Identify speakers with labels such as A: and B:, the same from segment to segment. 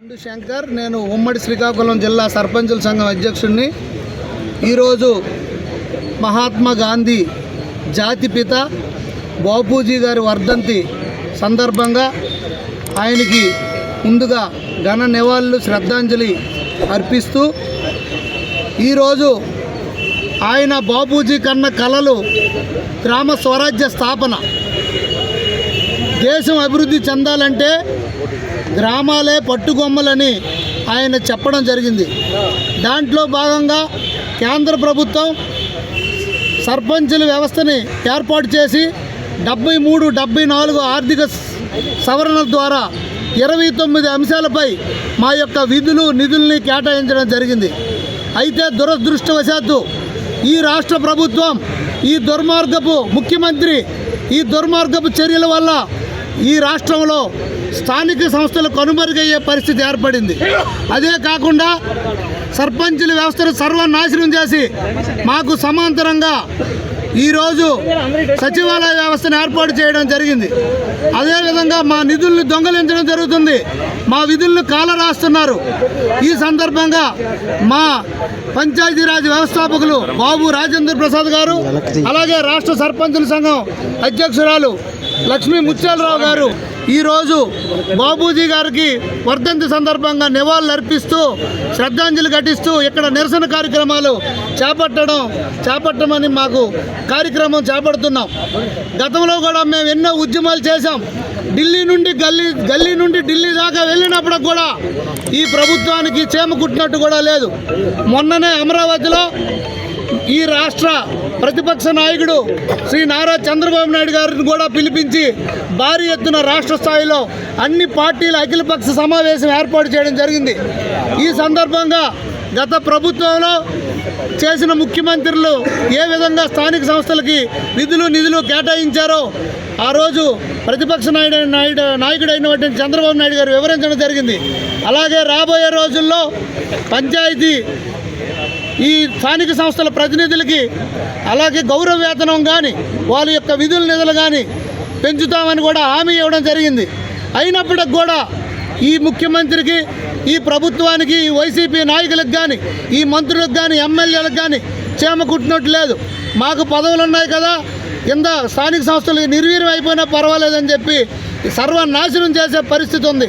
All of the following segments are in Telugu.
A: గుండు శంకర్ నేను ఉమ్మడి శ్రీకాకుళం జిల్లా సర్పంచుల సంఘం అధ్యక్షుడిని ఈరోజు మహాత్మా గాంధీ జాతిపిత బాపూజీ గారి వర్ధంతి సందర్భంగా ఆయనకి ముందుగా ఘన నివాళులు శ్రద్ధాంజలి అర్పిస్తూ ఈరోజు ఆయన బాపూజీ కన్న కళలు గ్రామ స్వరాజ్య స్థాపన దేశం అభివృద్ధి చెందాలంటే గ్రామాలే పట్టుకొమ్మలని ఆయన చెప్పడం జరిగింది. దాంట్లో భాగంగా కేంద్ర ప్రభుత్వం సర్పంచుల వ్యవస్థని ఏర్పాటు చేసి డెబ్బై మూడు డెబ్బై నాలుగు ఆర్థిక సవరణల ద్వారా ఇరవై తొమ్మిది అంశాలపై మా యొక్క విధులు నిధుల్ని కేటాయించడం జరిగింది. అయితే దురదృష్టవశాత్తు ఈ రాష్ట్ర ప్రభుత్వం ఈ దుర్మార్గపు ముఖ్యమంత్రి ఈ దుర్మార్గపు చర్యల వల్ల ఈ రాష్ట్రంలో స్థానిక సంస్థలు కనుమరుగయ్యే పరిస్థితి ఏర్పడింది. అదే కాకుండా సర్పంచుల వ్యవస్థను సర్వనాశనం చేసి మాకు సమాంతరంగా ఈరోజు సచివాలయ వ్యవస్థను ఏర్పాటు చేయడం జరిగింది. అదేవిధంగా మా నిధుల్ని దొంగలించడం జరుగుతుంది. మా విధులను కాల రాస్తున్నారు ఈ సందర్భంగా మా పంచాయతీరాజ్ వ్యవస్థాపకులు బాబు రాజేంద్ర ప్రసాద్ గారు అలాగే రాష్ట్ర సర్పంచుల సంఘం అధ్యక్షురాలు లక్ష్మీ ముత్యాలరావు గారు ఈరోజు బాబూజీ గారికి వర్ధంతి సందర్భంగా నివాళులు అర్పిస్తూ శ్రద్ధాంజలి ఘటిస్తూ ఇక్కడ నిరసన కార్యక్రమాలు చేపట్టడం చేపట్టమని మాకు కార్యక్రమం చేపడుతున్నాం. గతంలో కూడా మేము ఎన్నో ఉద్యమాలు చేశాం. ఢిల్లీ నుండి గల్లీ గల్లీ నుండి ఢిల్లీ దాకా వెళ్ళినప్పుడు కూడా ఈ ప్రభుత్వానికి చేమ కుట్టినట్టు కూడా లేదు. మొన్ననే అమరావతిలో ఈ రాష్ట్ర ప్రతిపక్ష నాయకుడు శ్రీ నారా చంద్రబాబు నాయుడు గారిని కూడా పిలిపించి భారీ ఎత్తున రాష్ట్ర స్థాయిలో అన్ని పార్టీల అఖిలపక్ష సమావేశం ఏర్పాటు చేయడం జరిగింది. ఈ సందర్భంగా గత ప్రభుత్వంలో చేసిన ముఖ్యమంత్రులు ఏ విధంగా స్థానిక సంస్థలకి నిధులు నిధులు కేటాయించారో ఆ రోజు ప్రతిపక్ష నాయుడు నాయుడు నాయకుడు అయినటువంటి చంద్రబాబు నాయుడు గారు వివరించడం జరిగింది. అలాగే రాబోయే రోజుల్లో పంచాయతీ ఈ స్థానిక సంస్థల ప్రతినిధులకి అలాగే గౌరవ వేతనం కానీ వాళ్ళ యొక్క విధుల నిధులు కానీ పెంచుతామని కూడా హామీ ఇవ్వడం జరిగింది. అయినప్పటికి కూడా ఈ ముఖ్యమంత్రికి ఈ ప్రభుత్వానికి ఈ వైసీపీ నాయకులకు కానీ ఈ మంత్రులకు కానీ ఎమ్మెల్యేలకు కానీ చేమ కుట్టినట్టు లేదు. మాకు పదవులు ఉన్నాయి కదా కింద స్థానిక సంస్థలు నిర్వీర్యం అయిపోయినా పర్వాలేదని చెప్పి సర్వనాశనం చేసే పరిస్థితి ఉంది.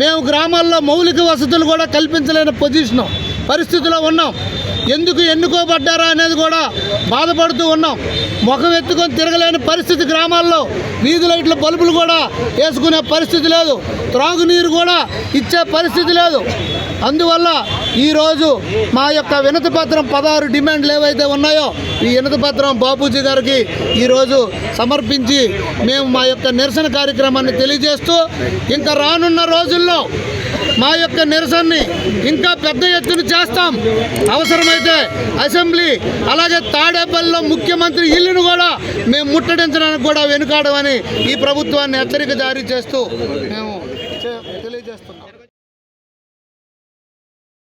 A: మేము గ్రామాల్లో మౌలిక వసతులు కూడా కల్పించలేని పొజిషను పరిస్థితిలో ఉన్నాం. ఎందుకు ఎన్నుకోబడ్డారా అనేది కూడా బాధపడుతూ ఉన్నాం. ముఖం ఎత్తుకొని తిరగలేని పరిస్థితి గ్రామాల్లో. వీధి లైట్ల బల్బులు కూడా వేసుకునే పరిస్థితి లేదు. త్రాగునీరు కూడా ఇచ్చే పరిస్థితి లేదు. అందువల్ల ఈరోజు మా యొక్క వినతి పత్రం పదహారు డిమాండ్లు ఏవైతే ఉన్నాయో ఈ వినతి పత్రం బాపూజీ గారికి ఈరోజు సమర్పించి మేము మా యొక్క నిరసన కార్యక్రమాన్ని తెలియజేస్తూ ఇంకా రానున్న రోజుల్లో మా యొక్క నిరసనని ఇంకా పెద్ద ఎత్తున చేస్తాం. అవసరమైతే అసెంబ్లీ అలాగే తాడేపల్లిలో ముఖ్యమంత్రి ఇల్లును కూడా మేము ముట్టడించడానికి కూడా వెనుకాడమని ఈ ప్రభుత్వాన్ని హెచ్చరిక జారీ చేస్తూ మేము తెలియజేస్తున్నాం.